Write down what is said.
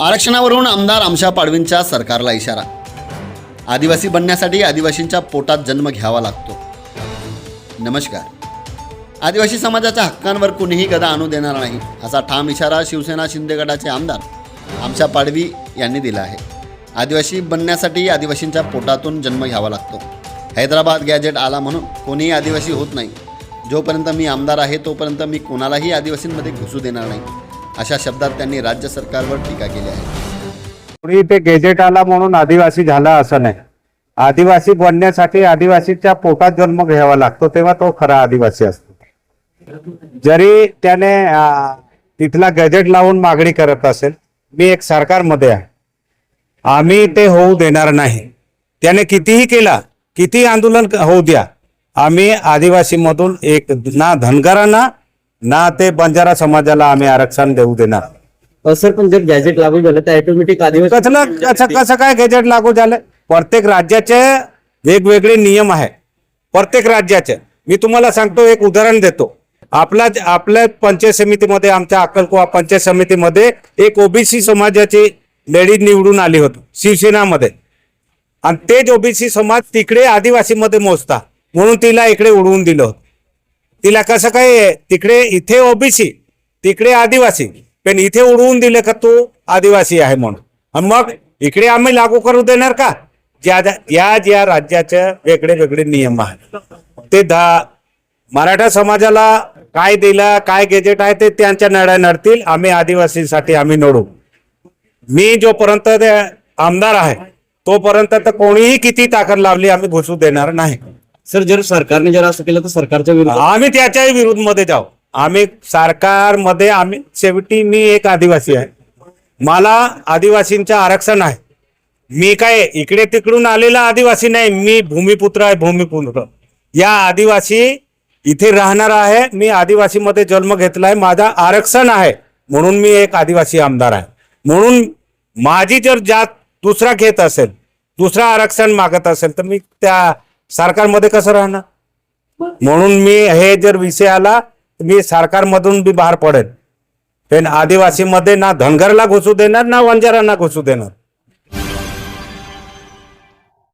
आरक्षणावरून आमदार आमशा पाडवींच्या सरकारला इशारा. आदिवासी बनण्यासाठी आदिवासींच्या पोटात जन्म घ्यावा लागतो. नमस्कार. आदिवासी समाजाच्या हक्कांवर कुणीही गदा आणू देणार नाही असा ठाम इशारा शिवसेना शिंदे गटाचे आमदार आमशा पाडवी यांनी दिला आहे. आदिवासी बनण्यासाठी आदिवासींच्या पोटातून जन्म घ्यावा लागतो. हैदराबाद गॅजेट आला म्हणून कोणीही आदिवासी होत नाही. जोपर्यंत मी आमदार आहे तोपर्यंत मी कोणालाही आदिवासींमध्ये घुसू देणार नाही. अशा शब्दात त्यांनी राज्य सरकारवर टीका केली आहे. कोणी ते गेजेट आला म्हणून आदिवासी झाला असं नाही. आदिवासी बनण्यासाठी आदिवासीच्या पोटात जन्म घ्यावा लागतो तेव्हा तो खरा आदिवासी असतो. जरी त्याने तिथला गॅजेट लावून मागणी करत असेल मी एक सरकारमध्ये आहे. आम्ही ते होऊ देणार नाही. त्याने कितीही केला किती आंदोलन होऊ द्या आम्ही आदिवासीमधून एक ना धनगरांना ना ते बंजारा समाजाला आम्ही आरक्षण देऊ देणार. अ, सर पण जर गॅजेट लागू झालं तर ऑटोमॅटिक आदिवासी कसलं कसं कसं काय गॅजेट लागू झालं? प्रत्येक राज्याचे वेगवेगळे नियम आहे. प्रत्येक राज्याचे. मी तुम्हाला सांगतो एक उदाहरण देतो. आपला आपल्या पंचायत समितीमध्ये आमच्या अक्कलकुवा पंचायत समितीमध्ये एक ओबीसी समाजाची लेडीज निवडून आली होती शिवसेनामध्ये. आणि तेच ओबीसी समाज तिकडे आदिवासीमध्ये मोजता. म्हणून तिला इकडे उडवून दिलं होतं. तिला कसं काय तिकडे इथे ओबीसी तिकडे आदिवासी. पण इथे उडवून दिले का तू? आदिवासी आहे म्हणून. मग इकडे आम्ही लागू करू देणार का? ज्या ज्या ज्या राज्याचे वेगळे वेगळे नियम आहेत. ते दा मराठा समाजाला काय दिलं काय गेजेट आहे ते त्यांच्या नड्या नडतील. आम्ही आदिवासींसाठी आम्ही नडू. मी जोपर्यंत ते आमदार आहे तोपर्यंत तर कोणीही किती ताकद लावली आम्ही घुसू देणार नाही. सर जर सरकारने जर असं केलं तर सरकारच्या विरोधात आम्ही त्याच्याही विरुद्धमध्ये जाऊ. आम्ही सरकारमध्ये आम्ही शेवटी मी एक आदिवासी आहे. मला आदिवासींचं आरक्षण आहे. मी काय इकडे तिकडून आलेला आदिवासी नाही. मी भूमिपुत्र आहे भूमिपुत्र. या आदिवासी इथे राहणार आहे. मी आदिवासीमध्ये जन्म घेतला आहे माझा आरक्षण आहे. म्हणून मी एक आदिवासी आमदार आहे. म्हणून माझी जर जात दुसरा घेत असेल दुसरा आरक्षण मागत असेल तर मी त्या सरकारमध्ये कसं राहणार? म्हणून मी हे जर विषय आला तर मी सरकारमधून बी बाहेर पडेल पण आदिवासीमध्ये ना धनगरला घुसू देणार ना वंजारांना घुसू देणार.